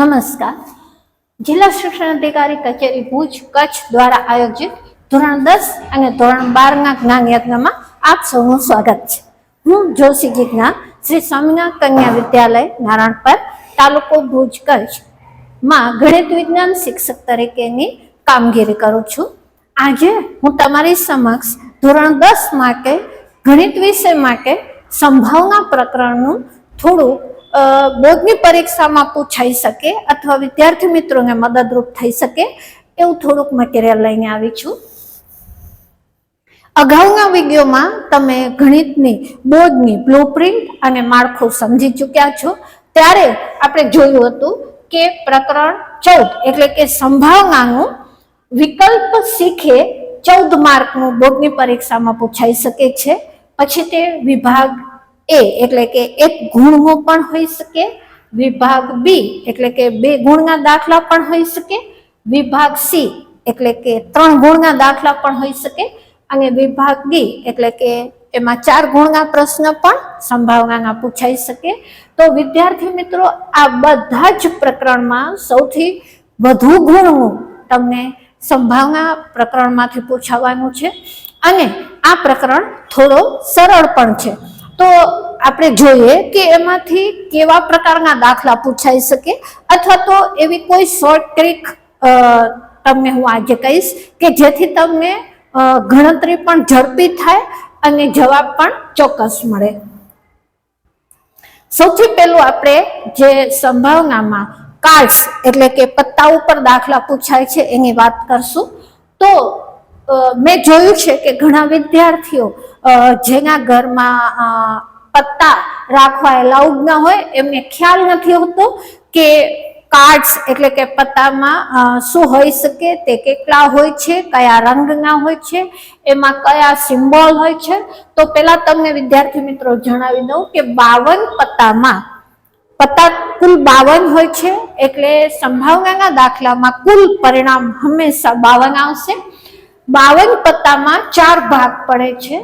નમસ્કાર. જિલ્લા શિક્ષણ અધિકારી કચેરી ભુજ કચ્છ દ્વારા આયોજિત ધોરણ દસ અને ધોરણ બારના જ્ઞાન યજ્ઞમાં આપ સૌનું સ્વાગત છે. હું જોશી જીજ્ઞા શ્રી સ્વામિનાથ કન્યા વિદ્યાલય નારાયણપર તાલુકો ભુજ, કચ્છ. માં ગણિત વિજ્ઞાન શિક્ષક તરીકેની કામગીરી કરું છું. આજે હું તમારી સમક્ષ ધોરણ દસ માટે ગણિત વિષય માટે સંભાવના પ્રકરણનું થોડું બોર્ડની પરીક્ષામાં પૂછાઈ શકે અથવા વિદ્યાર્થી મિત્રોને મદદરૂપ થઈ શકે એવું થોડુંક મટીરિયલ લઈને આવી છું. અગાઉના વિડીયોમાં તમે ગણિતની બોર્ડની બ્લુપ્રિન્ટ અને માળખું સમજી ચૂક્યા છો. ત્યારે આપણે જોયું હતું કે પ્રકરણ ચૌદ, એટલે કે સંભાવનાનું વિકલ્પ શીખે ચૌદ માર્કનું બોર્ડની પરીક્ષામાં પૂછાઈ શકે છે. પછી તે વિભાગ એ એટલે કે એક ગુણનો પણ હોઈ શકે, વિભાગ બી એટલે કે બે ગુણના દાખલા પણ હોઈ શકે, વિભાગ સી એટલે કે ત્રણ ગુણના દાખલા પણ હોઈ શકે અને વિભાગ ડી એટલે કે એમાં ચાર ગુણના પ્રશ્ન પણ સંભાવનાના પૂછાઈ શકે. તો વિદ્યાર્થી મિત્રો, આ બધા જ પ્રકરણમાં સૌથી વધુ ગુણનું તમને સંભાવના પ્રકરણમાંથી પૂછાવાનું છે અને આ પ્રકરણ થોડો સરળ પણ છે. તો આપણે જોઈએ કે એમાંથી કેવા પ્રકારના દાખલા પૂછાઈ શકે અથવા તો એવી કોઈ શોર્ટ ટ્રીક તમને હું આજે કહીશ કે જેથી તમને ગણતરી પણ ઝડપી થાય અને જવાબ પણ ચોક્કસ મળે. સૌથી પહેલું આપણે જે સંભાવનામાં કાર્ડ્સ એટલે કે પત્તા ઉપર દાખલા પૂછાય છે એની વાત કરશું. તો મેં જોયું છે કે ઘણા વિદ્યાર્થીઓ જેના ઘરમાં પત્તા રાખવા એલાઉડ ના હોય, એમને ખ્યાલ નથી હોતો કે કાર્ડ્સ એટલે કે પત્તામાં શું હોઈ શકે, તે કેટલા હોય છે, કયા રંગના હોય છે, એમાં કયા સિમ્બોલ હોય છે. તો પહેલાં તમને વિદ્યાર્થી મિત્રો જણાવી દઉં કે બાવન પત્તામાં, પત્તા કુલ બાવન હોય છે, એટલે સંભાવનાના દાખલામાં કુલ પરિણામ હંમેશા બાવન આવશે. બાવન પત્તામાં ચાર ભાગ પડે છે.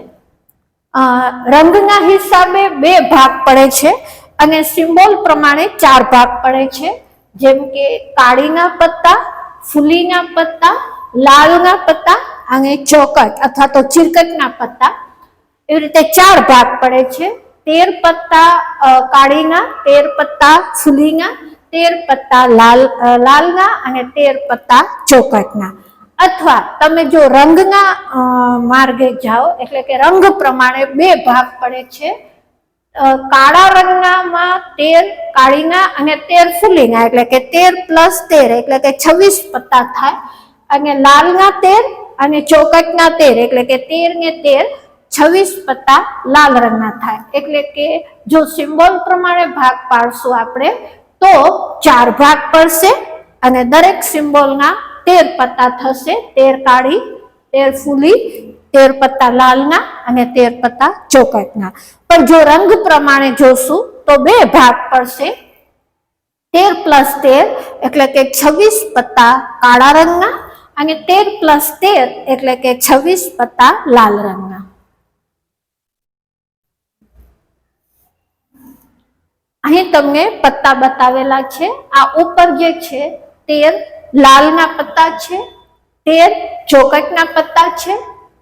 રંગના હિસાબે બે ભાગ પડે છે અને સિમ્બોલ પ્રમાણે ચાર ભાગ પડે છે. જેમ કે કાળીના પત્તા, ફૂલીના પત્તા, લાલના પત્તા અને ચોકટ અથવા તો ચિરકટના પત્તા. એવી રીતે ચાર ભાગ પડે છે. તેર પત્તા કાળીના, તેર પત્તા, ફૂલીના, તેર પત્તા લાલ લાલના અને તેર પત્તા ચોકટના. અથવા તમે જો રંગના માર્ગે જાઓ, એટલે કે રંગ પ્રમાણે બે ભાગ પડે છે. કાળા રંગનામાં તેર, કાળીના અને તેર ફૂલીના, એટલે કે તેર પ્લસ તેર, એટલે કે છવ્વીસ પત્તા થાય. અને લાલના તેર અને ચોકટના તેર, એટલે કે તેર ને તેર, છવ્વીસ પત્તા લાલ રંગના થાય. એટલે કે જો સિમ્બોલ પ્રમાણે ભાગ પાડશું આપણે, તો ચાર ભાગ પડશે અને દરેક સિમ્બોલના તેર પત્તા થશે, તેર કાળી, તેર ફૂલી, તેર પત્તા લાલના અને તેર પત્તા ચોકટના. પણ જો રંગ પ્રમાણે જોશું, તો બે ભાગ પડશે. તેર પ્લસ તેર એટલે કે છવ્વીસ પત્તા કાળા રંગના અને તેર પ્લસ તેર એટલે કે છવ્વીસ પત્તા લાલ રંગના. અહીં તમને પત્તા બતાવેલા છે. આ ઉપર જે છે, તેર લાલના પત્તા છે તેર ચોકટના પત્તા છે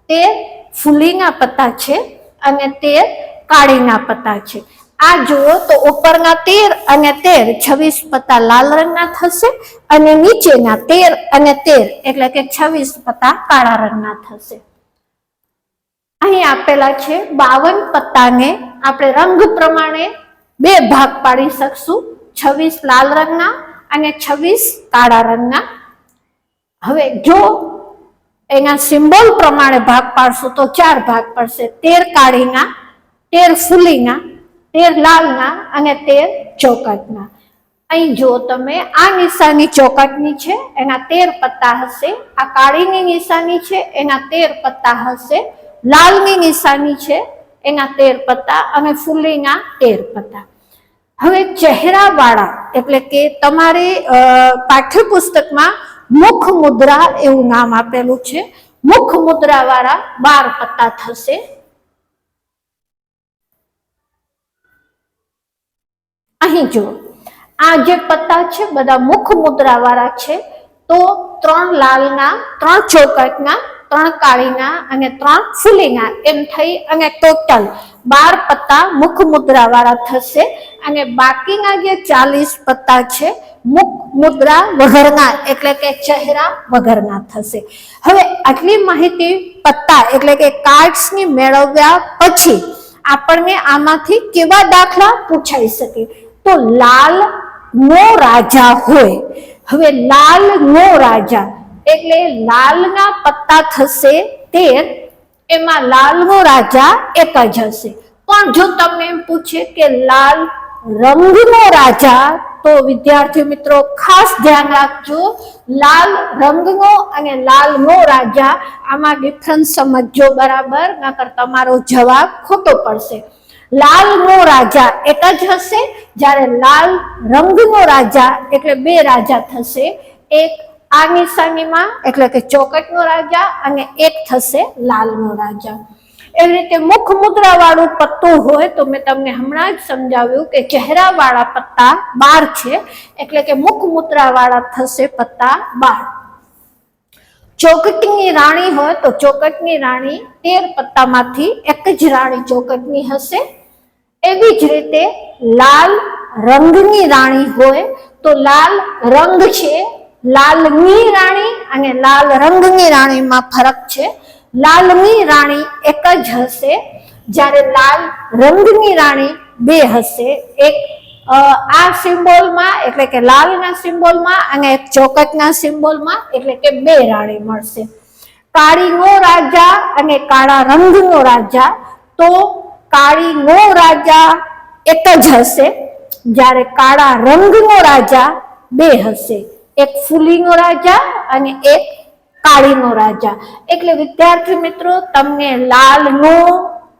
તેર ફૂલીના પત્તા છે અને તેર કાળીના પત્તા છે. આ જુઓ તો ઉપરના તેર અને તેર છવ્વીસ પત્તા લાલ રંગના થશે અને નીચેના તેર અને તેર એટલે કે છવ્વીસ પત્તા કાળા રંગના થશે. અહીં આપેલા છે બાવન પત્તાને આપણે રંગ પ્રમાણે બે ભાગ પાડી શકશું. છવ્વીસ લાલ રંગના અને છવ્વીસ કાળા રંગના. હવે જો એના સિમ્બોલ પ્રમાણે ભાગ પાડશું તો ચાર ભાગ પડશે. તેર કાળીના, તેર ફૂલીના, તેર લાલના અને તેર ચોકટના. અહીં જો તમે આ નિશાની ચોકટની છે, એના તેર પત્તા હશે. આ કાળીની નિશાની છે, એના તેર પત્તા હશે. લાલની નિશાની છે, એના તેર પત્તા અને ફૂલીના તેર પત્તા. હવે ચહેરાવાળા એટલે કે તમારે પાઠ્યપુસ્તકમાં મુખ મુદ્રા એવું નામ આપેલું છે. મુખ મુદ્રા વાળા બાર પત્તા થશે. અહીં જુઓ. આ જે પત્તા છે, બધા મુખ મુદ્રા વાળા છે, તો ત્રણ લાલના, ત્રણ ચોકટના ત્રણ કાળીના અને ત્રણ ફૂલીના એમ થઈ અને ટોટલ બાર પત્તા મુખ મુદ્રા વાળા થશે અને બાકીના જે ચાલીસ પત્તા છે, મુખ મુદ્રા વગરના એટલે કે ચહેરા વગરના થશે. હવે આટલી માહિતી પત્તા એટલે કે કાર્ડ્સની મેળવ્યા પછી આપણને આમાંથી કેવા દાખલા પૂછાઈ શકે? તો લાલ નો રાજા હોય. હવે લાલ નો રાજા એટલે લાલના પત્તા થશે તેર એમાં લાલનો રાજા એક જ હશે. પણ જો તમને એમ પૂછે કે લાલ રંગનો રાજા, તો વિદ્યાર્થી મિત્રો ખાસ ધ્યાન રાખજો. લાલ રંગનો અને લાલનો રાજા આમાં ડિફરન્સ સમજજો બરાબર, નકર તમારો જવાબ ખોટો પડશે. લાલનો રાજા એક જ હશે. જ્યારે લાલ રંગનો રાજા, એટલે બે રાજા થશે. એક આ નિશાનીમાં એટલે કે ચોકટનો રાજા અને એક થશે લાલનો રાજા. એવી રીતે મુખ મુદ્રા વાળું પત્તું હોય તો મેં તમને હમણાં જ સમજાવ્યું કે ચહેરા વાળા પત્તા બાર છે, એટલે કે મુખ મુદ્રા વાળા થશે પત્તા બાર. ચોકટની રાણી હોય તો ચોકટની રાણી તેર પત્તામાંથી એક જ રાણી ચોકટની હશે. એવી જ રીતે લાલ રંગની રાણી હોય તો લાલ રંગ છે લાલની રાણી અને લાલ રંગની રાણીમાં ફરક છે. લાલની રાણી એક જ હશે, જ્યારે લાલ રંગની રાણી બે હશે. એક આ સિમ્બોલમાં, એટલે કે લાલના સિમ્બોલમાં અને એક ચોકટના સિમ્બોલમાં, એટલે કે બે રાણી મળશે. કાળીનો રાજા અને કાળા રંગનો રાજા, તો કાળીનો રાજા એક જ હશે, જ્યારે કાળા રંગનો રાજા બે હશે. એક ફૂલીનો રાજા અને એક કાળીનો રાજા. એટલે વિદ્યાર્થી મિત્રો, તમને લાલનો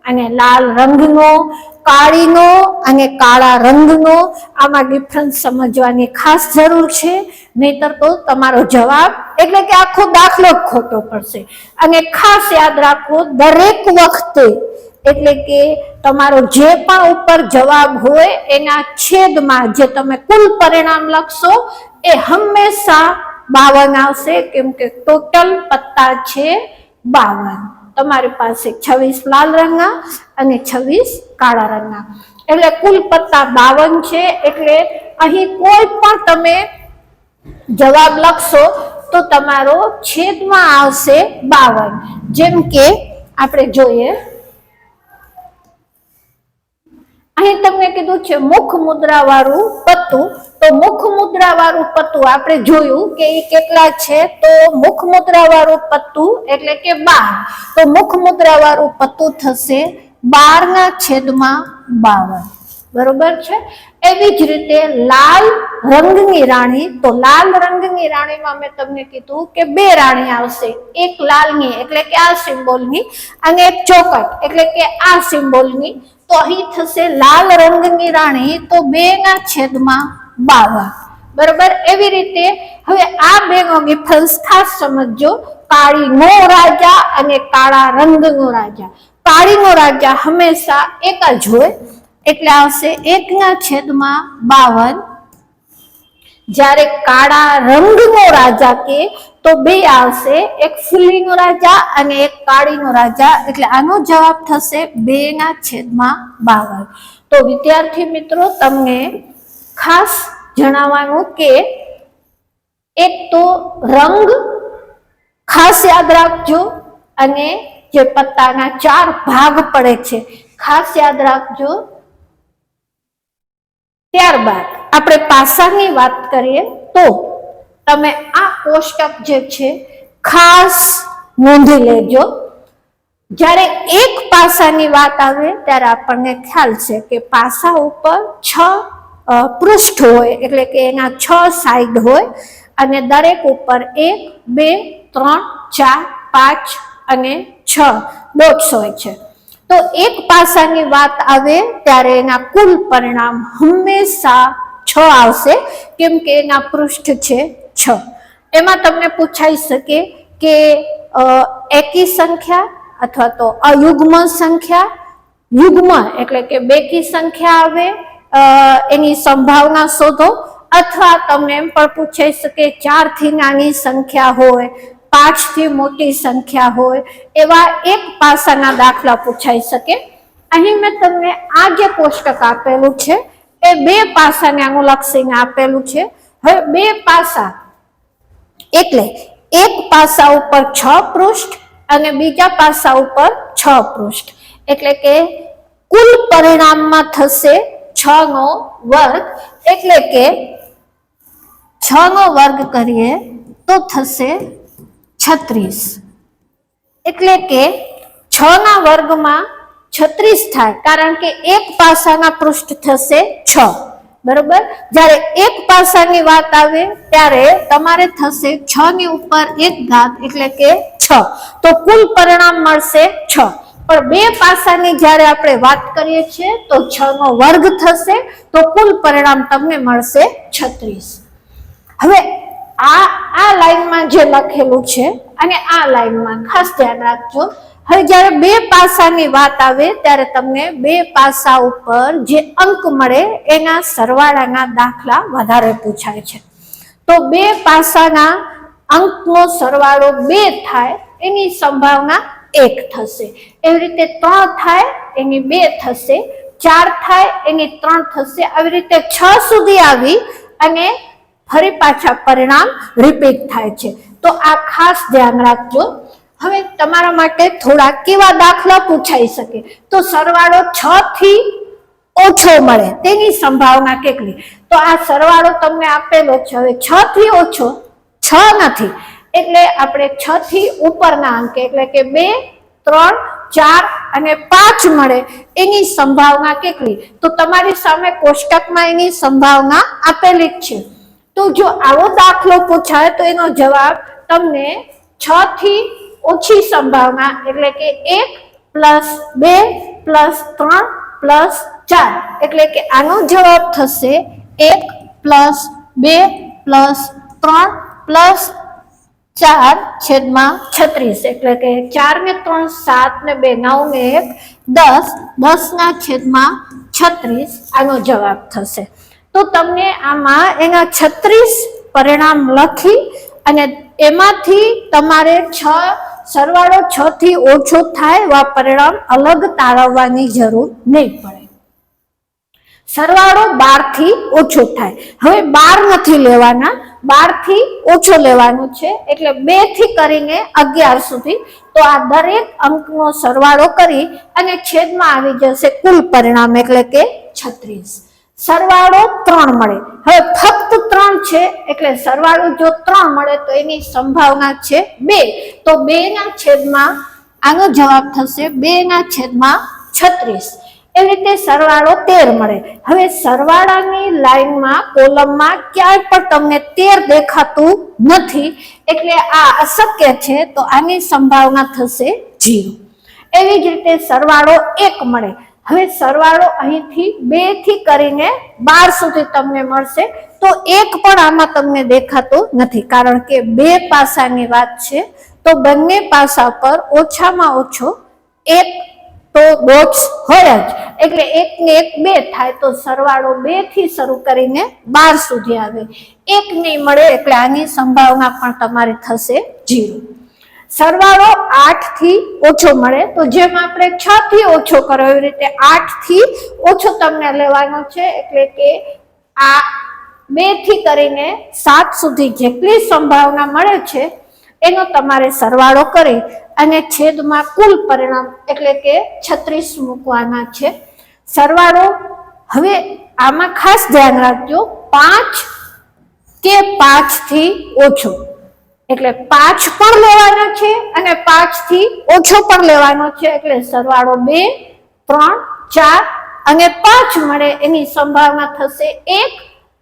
અને લાલ રંગનો, કાળીનો અને કાળા રંગનો આમાં ડિફરન્સ સમજવાની ખાસ જરૂર છે. નહીતર તો તમારો જવાબ એટલે કે આખો દાખલો ખોટો પડશે. અને ખાસ યાદ રાખો, દરેક વખતે એટલે કે તમારો જે પણ ઉપર જવાબ હોય, એના છેદમાં જે તમે કુલ પરિણામ લખશો, એ હંમેશા બાવન આવશે. કેમ કે ટોટલ પત્તા છે બાવન. તમારી પાસે છવ્વીસ લાલ રંગના અને છવ્વીસ કાળા રંગના. એટલે કુલ પત્તા બાવન છે. એટલે અહીં કોઈ પણ તમે જવાબ લખશો, તો તમારો છેદમાં આવશે બાવન. જેમ કે આપણે જોઈએ અહીં તમને કીધું છે મુખ મુદ્રા વાળું પત્તું. તો મુખ મુદ્રા વાળું પત્તું આપણે જોયું કે એ કેટલા છે? તો મુખ મુદ્રા વાળું પત્તું એટલે કે બાર. તો મુખ મુદ્રા વાળું પત્તું થશે બાર ના છેદમાં બાવન. બરોબર છે? એવી જ રીતે લાલ રંગની રાણી, તો લાલ રંગની રાણીમાં મેં તમને કીધું કે બે રાણી આવશે. એક લાલની, એટલે કે આ સિમ્બોલની, અને એક ચોકટ, એટલે કે આ સિમ્બોલની. તો અહીં થશે લાલ રંગની રાણી તો બે ના છેદમાં બાવન બરોબર? એવી રીતે હવે આ બે નો ડિફરન્સ ખાસ સમજજો. કાળી નો રાજા અને કાળા રંગનો રાજા. કાળીનો રાજા હંમેશા એક જ હોય. એટલે આવશે એકના છેદમાં બાવન. જ્યારે કાળા રંગનો રાજા કે, તો બે આવશે. એક ફૂલીનો રાજા અને એક કાળીનો રાજા. એટલે આનો જવાબ થશે બે ના છેદમાં બાવન. તો વિદ્યાર્થી મિત્રો, તમને ખાસ જણાવવાનું કે, એક તો રંગ ખાસ યાદ રાખજો અને જે પત્તાના ચાર ભાગ પડે છે, ખાસ યાદ રાખજો. ત્યારબાદ આપણે પાસાની વાત કરીએ તો તમે આ કોષ્ટક જે છે, ખાસ નોંધી લેજો. જ્યારે એક પાસાની વાત આવે, ત્યારે આપણને ખ્યાલ છે કે પાસા ઉપર છ પૃષ્ઠ હોય, એટલે કે એના છ સાઈડ હોય, અને દરેક ઉપર એક, બે, ત્રણ, ચાર, પાંચ અને છ ડોટ્સ હોય છે. તો એક પાસાની વાત આવે, ત્યારે એના કુલ પરિણામ હંમેશા છ આવશે, કેમ કે એના પૃષ્ઠ છે છ. એમાં તમને પૂછાઈ શકે કે એકી સંખ્યા અથવા તો અયુગ્મ સંખ્યા, યુગ્મ એટલે કે બેકી સંખ્યા આવે એની સંભાવના શોધો, અથવા તમને એમ પણ પૂછાઈ શકે ચારથી નાની સંખ્યા હોય, પાંચથી મોટી સંખ્યા હોય, એવા એક પાસાના દાખલા પૂછાઈ શકે. અહીં મેં તમને આ જે કોષ્ટક આપેલું છે એ બે પાસાને અનુલક્ષીને આપેલું છે. હવે બે પાસા એટલે એક પાસા ઉપર છ પૃષ્ઠ અને બીજા પાસા ઉપર છ પૃષ્ઠ. એટલે કે કુલ પરિણામમાં થશે છ નો વર્ગ. એટલે કે છ નો વર્ગ કરીએ તો થશે છત્રીસ. એટલે કે છ ના વર્ગમાં છત્રીસ થાય, કારણ કે એક પાસાના પૃષ્ઠ થશે છ. બરોબર? જ્યારે એક પાસાની વાત આવે, ત્યારે તમારે થશે છ ની ઉપર એક ઘાત, એટલે કે છ. તો કુલ પરિણામ મળશે છ. પણ બે પાસાની જ્યારે આપણે વાત કરીએ છીએ, તો છ નો વર્ગ થશે, તો કુલ પરિણામ તમને મળશે છત્રીસ. હવે આ આ લાઈનમાં જે લખેલું છે, અને આ લાઈનમાં ખાસ ધ્યાન રાખજો હવે જ્યારે બે પાસાની વાત આવે, ત્યારે તમને બે પાસા ઉપર જે અંક મળે, એના સરવાળાના દાખલા વધારે પૂછાય છે. તો બે પાસાના અંકનો સરવાળો બે થાય, એની સંભાવના એક થશે. એવી રીતે ત્રણ થાય, એની બે થશે. ચાર થાય, એની ત્રણ થશે. આવી રીતે છ સુધી આવી અને ફરી પાછા પરિણામ રિપીટ થાય છે. તો આ ખાસ ધ્યાન રાખજો. હવે તમારા માટે થોડા કેવા દાખલા પૂછાઈ શકે? તો સરવાળો છ થી ઓછો મળે. તેની સંભાવના કેટલી? તો આ સરવાળો તમને આપેલો છે. હવે છ થી ઓછો છ નથી. એટલે આપણે છ થી ઉપરના અંકે, એટલે કે બે, ત્રણ, ચાર અને પાંચ મળે. એની સંભાવના કેટલી? તો તમારી સામે કોષ્ટકમાં એની સંભાવના આપેલી જ છે. તો જો આવો દાખલો પૂછાય, તો એનો જવાબ તમને છ થી ઓછી સંભાવના એટલે કે એક પ્લસ બે પ્લસ ત્રણ પ્લસ ચાર. એટલે કે આનો જવાબ થશે એક પ્લસ બે પ્લસ ત્રણ પ્લસ ચાર છેદમાં છત્રીસ. એટલે કે ચાર ને ત્રણ, સાત ને બે, નવ ને એક, દસ દસ ના છેદમાં છત્રીસ આનો જવાબ થશે. તો તમને આમાં એના છત્રીસ પરિણામ લખી અને એમાંથી તમારે છ સરવાળો છ થી ઓછો થાય એવા પરિણામ અલગ તારવવાની જરૂર નહીં પડે. સરવાળો બારથી ઓછો થાય. હવે બાર નથી લેવાના. બારથી ઓછો લેવાનો છે. એટલે બેથી કરીને અગિયાર સુધી. તો આ દરેક અંકનો સરવાળો કરી અને છેદમાં આવી જશે કુલ પરિણામ એટલે કે છત્રીસ. સરવાળો ત્રણ મળે. હવે ફક્ત ત્રણ છે, એટલે સરવાળો જો ત્રણ મળે તો એની સંભાવના છે બે. તો બે ના છેદમાં આનો જવાબ થશે બે ના છેદમાં છત્રીસ. એવી રીતે સરવાળો તેર મળે. હવે સરવાળાની લાઈનમાં કોલમમાં ક્યાંય પણ તમને તેર દેખાતું નથી, એટલે આ અશક્ય છે, તો આની સંભાવના થશે જીરો. એવી જ રીતે સરવાળો એક મળે. હવે સરવાળો અહીંથી બેથી કરીને બાર સુધી તમને મળશે. તો એક પણ આમાં તમને દેખાતો નથી, કારણ કે બે પાસાની વાત છે. તો બંને પાસા પર ઓછામાં ઓછો એક તો બોક્સ હોય જ. એટલે એક ને એક બે થાય તો સરવાળો બેથી શરૂ કરીને બાર સુધી આવે. એક નહીં મળે એટલે આની સંભાવના પણ તમારી થશે જીરો સરવાળો આઠથી ઓછો મળે. તો જેમ આપણે છ થી ઓછો કરો એવી રીતે આઠથી ઓછો તમને લેવાનો છે, એટલે કે આ બેથી કરીને સાત સુધી જેટલી સંભાવના મળે છે, એનો તમારે સરવાળો કરી અને છેદમાં કુલ પરિણામ એટલે કે છત્રીસ મૂકવાના છે. સરવાળો હવે આમાં ખાસ ધ્યાન રાખજો, પાંચ કે પાંચથી ઓછો. એટલે પાંચ પણ લેવાનો છે અને પાંચથી ઓછો પણ લેવાનો છે. એટલે સરવાળો બે, ત્રણ, ચાર અને પાંચ મળે એની સંભાવના થશે એક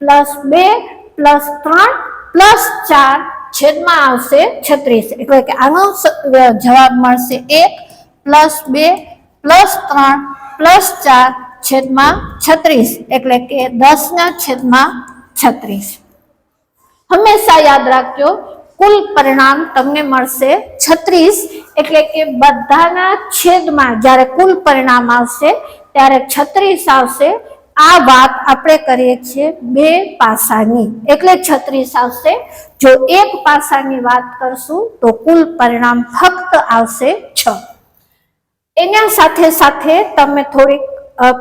પ્લસ બે પ્લસ ત્રણ પ્લસ ચાર છેદમાં આવશે છત્રીસ. એટલે કે આનો જવાબ મળશે એક પ્લસ બે પ્લસ ત્રણ પ્લસ ચાર છેદમાં છત્રીસ. એટલે કે દસ ના છેદમાં છત્રીસ. હંમેશા યાદ રાખજો કુલ પરિણામ તમને મળશે છત્રીસ. એટલે કે બધાના છેદમાં જ્યારે કુલ પરિણામ આવશે, ત્યારે છત્રીસ આવશે. આ વાત આપણે કરીએ છીએ બે પાસાની. એટલે છત્રીસ આવશે. જો એક પાસાની વાત કરશું, તો કુલ પરિણામ ફક્ત આવશે છ. એના સાથે સાથે તમે થોડીક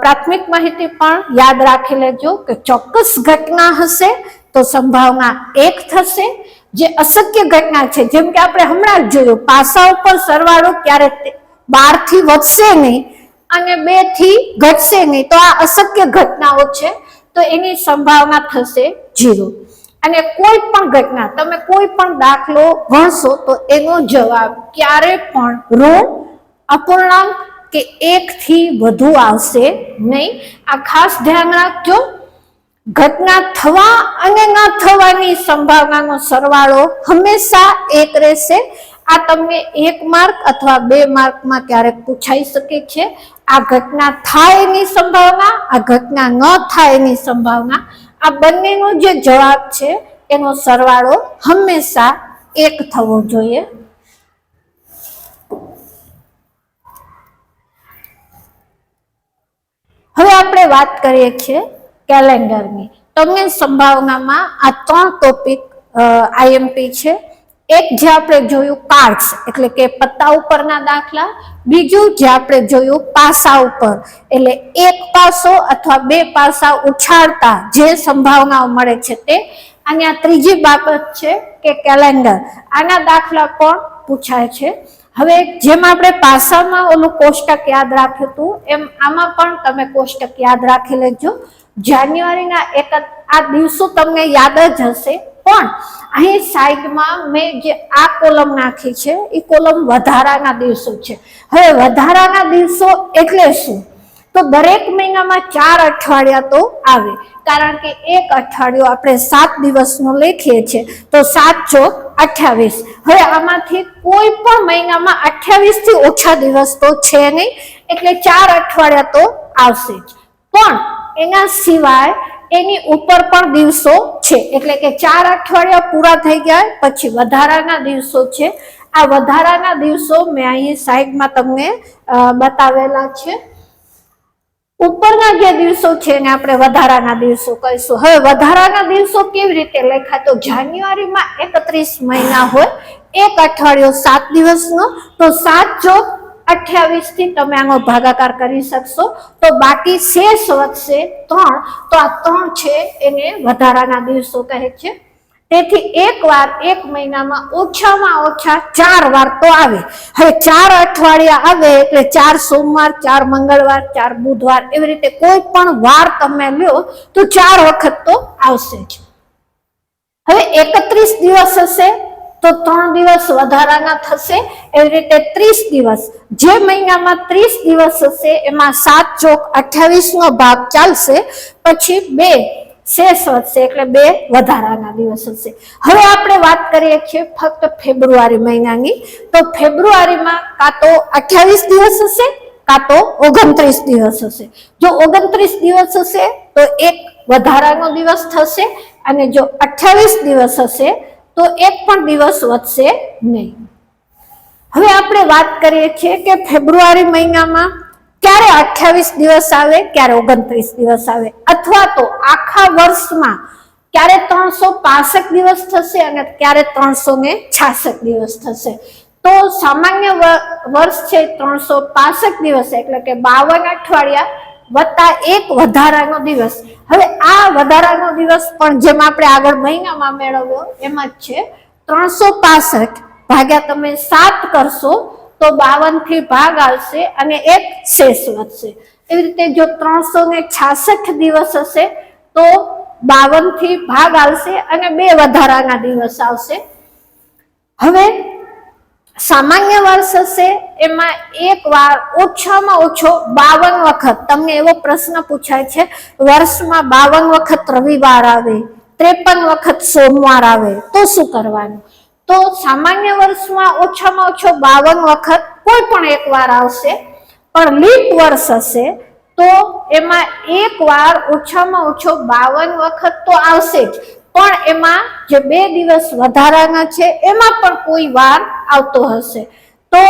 પ્રાથમિક માહિતી પણ યાદ રાખી લેજો કે ચોક્કસ ઘટના હશે, તો સંભાવના એક થશે. જે અશક્ય ઘટના છે, જેમ કે આપણે હમણાં જ જોયું, પાસા ઉપર સરવાળો ક્યારે બારથી વધશે નહીં અને બેથી ઘટશે નહીં. તો આ અશક્ય ઘટનાઓ છે, તો એની સંભાવના થશે જીરો. અને કોઈ પણ ઘટના, તમે કોઈ પણ દાખલો ભણશો તો એનો જવાબ ક્યારે પણ ઋણ અપૂર્ણાંક કે એક થી વધુ આવશે નહીં. આ ખાસ ધ્યાન રાખજો. ઘટના થવા અને ન થવાની સંભાવનાનો સરવાળો હંમેશા એક રહેશે. આ તમને એક માર્ક અથવા બે માર્કમાં ક્યારેક પૂછાઈ શકે છે. આ ઘટના થાય એની સંભાવના, આ ઘટના ન થાય એની સંભાવના. આ બંનેનો જે જવાબ છે, એનો સરવાળો હંમેશા એક થવો જોઈએ. હવે આપણે વાત કરીએ છીએ કેલેન્ડરની. તમને સંભાવનામાં આ ત્રણ ટોપિક આઈએમપી છે. એક જે આપણે જોયું કાર્ડ્સ, એટલે કે પત્તા ઉપરના દાખલા. બીજું જે આપણે જોયું પાસા ઉપર. એટલે એક પાસો અથવા બે પાસા ઉછાળતા જે સંભાવનાઓ મળે છે તે. અને આ ત્રીજી બાબત છે કે કેલેન્ડર. આના દાખલા પણ પૂછાય છે? હવે જેમ આપણે પાસામાં ઓલું કોષ્ટક યાદ રાખ્યું હતું, એમ આમાં પણ તમે કોષ્ટક યાદ રાખી લેજો. જાન્યુઆરીના એક આ દિવસો તમને યાદ જ હશે. પણ અહીં સાઈડમાં મેં જે આ કોલમ નાખી છે, એ કોલમ વધારાના દિવસો છે. હવે વધારાના દિવસો એટલે શું? તો દરેક મહિનામાં ચાર અઠવાડિયા તો આવે. કારણ કે એક અઠવાડિયું આપણે સાત દિવસનું લખીએ છીએ. તો સાત ચોક અઠ્યાવીસ. હવે આમાંથી કોઈ પણ મહિનામાં અઠ્યાવીસથી ઓછા દિવસ તો છે નહીં. એટલે ચાર અઠવાડિયા તો આવશે જ. પણ એના સિવાય એની ઉપર પણ દિવસો છે. એટલે કે ચાર અઠવાડિયા પૂરા થઈ ગયા, પછી વધારાના દિવસો છે. આ વધારાના દિવસો મેં અહીં સાઈડમાં તમને બતાવેલા છે. ઉપરના જે દિવસો છે એને આપણે વધારાના દિવસો કહીશું. હવે વધારાના દિવસો કેવી રીતે લખાય? તો જાન્યુઆરીમાં એકત્રીસ મહિના હોય, એક અઠવાડિયો સાત દિવસનો, તો સાત ચોક અઠ્યાવીસથી તમે આનો ભાગાકાર કરી શકશો. તો બાકી શેષ વધશે ત્રણ. તો આ ત્રણ છે એને વધારાના દિવસો કહે છે. તેથી એક વાર એક મહિનામાં ઓછામાં ઓછા ચાર વાર તો આવે. હવે ચાર અઠવાડિયા આવે એટલે ચાર સોમવાર, ચાર મંગળવાર, ચાર બુધવાર એવી રીતે કોઈ પણ વાર તમે લ્યો તો ચાર વખત તો આવશે જ. હવે એકત્રીસ દિવસ હશે તો ત્રણ દિવસ વધારાના થશે. એવી રીતે ત્રીસ દિવસ. જે મહિનામાં ત્રીસ દિવસ હશે, એમાં સાત ચોક અઠ્યાવીસ નો ભાગ ચાલશે. પછી બે શેષ વધશે એટલે બે વધારાના દિવસ હશે. હવે આપણે વાત કરીએ છીએ ફક્ત ફેબ્રુઆરી મહિનાની. તો ફેબ્રુઆરીમાં કાં તો અઠ્યાવીસ દિવસ હશે, કાં તો ઓગણત્રીસ દિવસ હશે. જો ઓગણત્રીસ દિવસ હશે, તો એક વધારાનો દિવસ થશે અને જો અઠ્યાવીસ દિવસ હશે તો એક પણ દિવસ વધશે નહીં. હવે આપણે વાત કરીએ છીએ કે ફેબ્રુઆરી મહિનામાં ક્યારે અઠ્યાવીસ દિવસ આવે, ક્યારે ઓગણત્રીસ દિવસ આવે, અથવા તો આખા વર્ષમાં ક્યારે ત્રણસો પાસઠ દિવસ થશે અને ક્યારે ત્રણસો ને છાસઠ દિવસ થશે. તો સામાન્ય વર્ષ છે ત્રણસો પાસઠ દિવસ, એટલે કે બાવન અઠવાડિયા વત્તા એક વધારાનો દિવસ. હવે આ વધારાનો દિવસ પણ જેમ આપણે આગળ મહિનામાં મેળવ્યો, એમ જ છે. ત્રણસો પાસઠ ભાગ્યા તમે સાત કરશો, તો બાવનથી ભાગ આવશે અને એક શેષ વધશે. એવી રીતે જો ત્રણસો ને છાસઠ દિવસ હશે, તો બાવનથી ભાગ આવશે અને બે વધારાના દિવસ આવશે. હવે સામાન્ય વર્ષ હશે, એમાં એક વાર ઓછામાં ઓછો બાવન વખત. તમને એવો પ્રશ્ન પૂછાય છે, વર્ષમાં બાવન વખત રવિવાર આવે, ત્રેપન વખત સોમવાર આવે, તો શું કરવાનું? તો સામાન્ય વર્ષમાં ઓછામાં ઓછો બાવન વખત કોઈ પણ એક વાર આવશે, પણ લીપ વર્ષ હશે, તો એમાં એક વાર ઓછામાં ઓછો બાવન વખત તો આવશે જ. પણ એમાં જે બે દિવસ વધારાના છે, એમાં પણ કોઈ વાર આવતો હશે. તો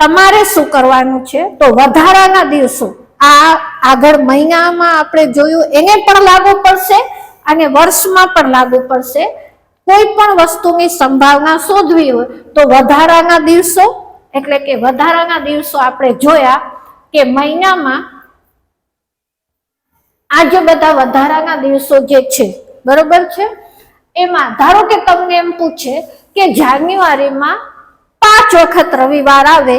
તમારે શું કરવાનું છે? તો વધારાના દિવસો. આ આગળ મહિનામાં આપણે જોયું, એને પણ લાગુ પડશે અને વર્ષમાં પણ લાગુ પડશે. કોઈ પણ વસ્તુની સંભાવના શોધવી હોય, તો વધારાના દિવસો, એટલે કે વધારાના દિવસો આપણે જોયા કે મહિનામાં આ જે બધા વધારાના દિવસો જે છે બરોબર છે? એમાં ધારો કે તમને એમ પૂછે કે જાન્યુઆરીમાં પાંચ વખત રવિવાર આવે,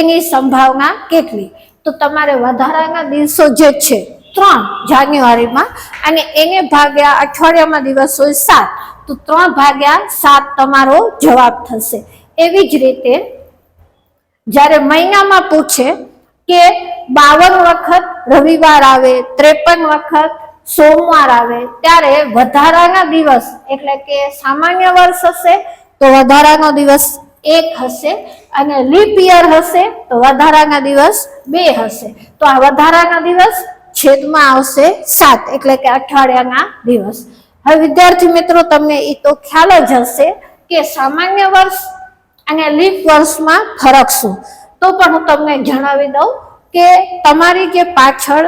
એની સંભાવના કેટલી? તો તમારે વધારાના દિવસો જે છે, ત્રણ જાન્યુઆરીમાં અને એને ભાગ્યા અઠવાડિયામાં દિવસ હોય સાત, તો ત્રણ ભાગ્યા સાત તમારો જવાબ થશે. એવી જ રીતે જ્યારે મહિનામાં પૂછે કે બાવન વખત રવિવાર આવે, ત્રેપન વખત સોમવાર આવે, ત્યારે વધારાના દિવસ, એટલે કે સામાન્ય વર્ષ હશે, તો વધારાનો દિવસ એક હશે, અને લીપ યર હશે, તો વધારાના દિવસ બે હશે. તો આ વધારાના દિવસ છેદમાં આવશે સાત, એટલે કે અઠવાડિયાના દિવસ. હવે વિદ્યાર્થી મિત્રો, તમને એ તો ખ્યાલ જ હશે કે સામાન્ય વર્ષ અને લીપ વર્ષમાં ફરક શું? તો પણ હું તમને જણાવી દઉં. કે તમારી જે પાછળ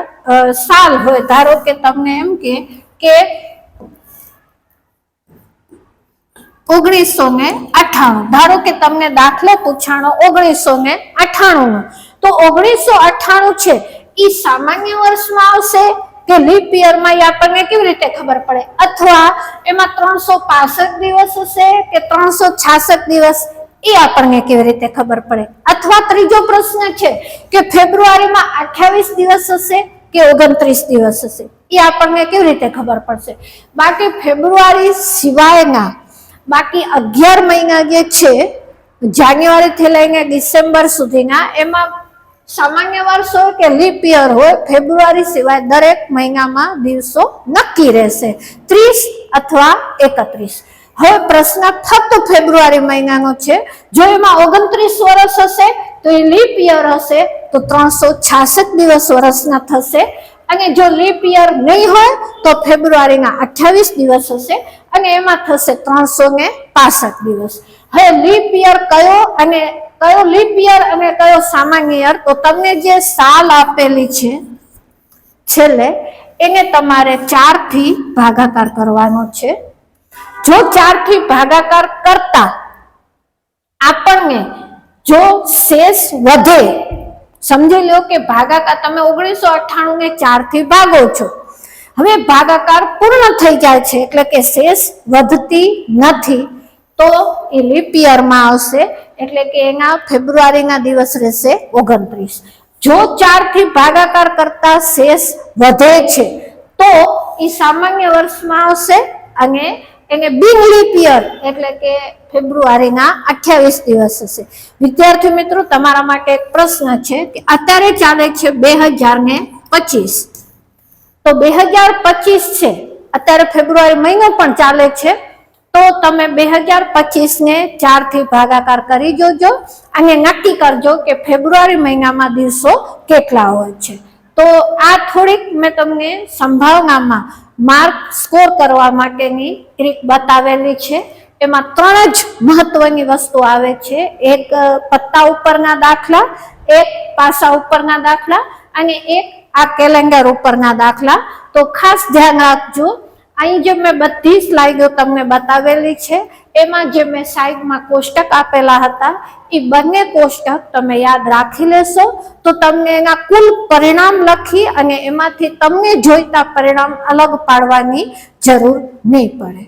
સાલ હોય, ધારો કે તમને એમ કે ઓગણીસો ને અઠાણું. ધારો કે તમને દાખલો પૂછાણો ઓગણીસો ને અઠાણું નો તો ઓગણીસો અઠાણું છે એ સામાન્ય વર્ષમાં આવશે? કે લીપ યરમાં એ આપણને કેવી રીતે ખબર પડે? અથવા એમાં ત્રણસો પાસઠ દિવસ હશે કે ત્રણસો છાસઠ દિવસ? એ આપણને કેવી રીતે ખબર પડે? અથવા ત્રીજો પ્રશ્ન છે કે ફેબ્રુઆરીમાં અઠ્યાવીસ દિવસ હશે કે ઓગણત્રીસ દિવસ હશે? એ આપણને કેવી રીતે ખબર પડશે? બાકી ફેબ્રુઆરી સિવાયના બાકી અગિયાર મહિના જે છે જાન્યુઆરીથી લઈને ડિસેમ્બર સુધીના, એમાં સામાન્ય વર્ષ કે લીપ યર હોય, ફેબ્રુઆરી સિવાય દરેક મહિનામાં દિવસો નક્કી રહેશે. ત્રીસ અથવા એકત્રીસ. હવે પ્રશ્ન ફક્ત ફેબ્રુઆરી મહિનાનો છે. જો એમાં ઓગણત્રીસ વર્ષ હશે, તો એ લીપ યર હશે, તો ત્રણસો છાસઠ દિવસ વર્ષના થશે. અને જો લીપ યર નહીં હોય, તો ફેબ્રુઆરીના અઠ્યાવીસ દિવસ હશે. અને એમાં થશે ત્રણસો ને પાસઠ દિવસ. હવે લીપ યર કયો અને કયો લીપ યર અને કયો સામાન્ય યર તો તમને જે સાલ આપેલી છે, છેલ્લે, એને તમારે ચારથી ભાગાકાર કરવાનો છે. જો ચારથી ભાગાકાર કરતા આપણને જો શેષ વધે, સમજી લો કે ભાગાકાર તમે ઓગણીસો અઠ્ઠાણું ને ચારથી ભાગો છો. હવે ભાગાકાર પૂર્ણ થઈ જાય છે એટલે કે શેષ વધતી નથી, તો એ લીપ યરમાં આવશે, એટલે કે એના ફેબ્રુઆરીના દિવસ રહેશે ઓગણત્રીસ. જો ચારથી ભાગાકાર કરતા શેષ વધે છે, તો એ સામાન્ય વર્ષમાં આવશે અને એને બિન લીપ યર એટલે કે ફેબ્રુઆરીના અઠ્યાવીસ દિવસ હશે. વિદ્યાર્થી મિત્રો, તમારા માટે એક પ્રશ્ન છે કે અત્યારે ચાલે છે બે હજાર ને પચીસ. તો બે હજાર પચીસ છે, અત્યારે ફેબ્રુઆરી મહિનો પણ ચાલે છે, તો તમે બે હજાર પચીસ ને ચારથી ભાગાકાર કરી જોજો અને નક્કી કરજો કે ફેબ્રુઆરી મહિનામાં દિવસો કેટલા હોય છે. તો આ થોડીક મેં તમને સંભાવનામાં માર્ક સ્કોર કરવા માટેની ટ્રીક બતાવેલી છે. એમાં ત્રણ જ મહત્વની વસ્તુ આવે છે. એક પત્તા ઉપરના દાખલા, એક પાસા ઉપરના દાખલા અને એક આ કેલેન્ડર ઉપરના દાખલા. તો ખાસ ધ્યાન રાખજો અહીં જે મેં બધી સ્લાઇડો તમને બતાવેલી છે, એમાં જે મેં સાઈડમાં કોષ્ટક આપેલા હતા એ બંને કોષ્ટક તમે યાદ રાખી લેશો. તો તમને એના કુલ પરિણામ લખી અને એમાંથી તમને જોઈતા પરિણામ અલગ પાડવાની જરૂર નહીં પડે.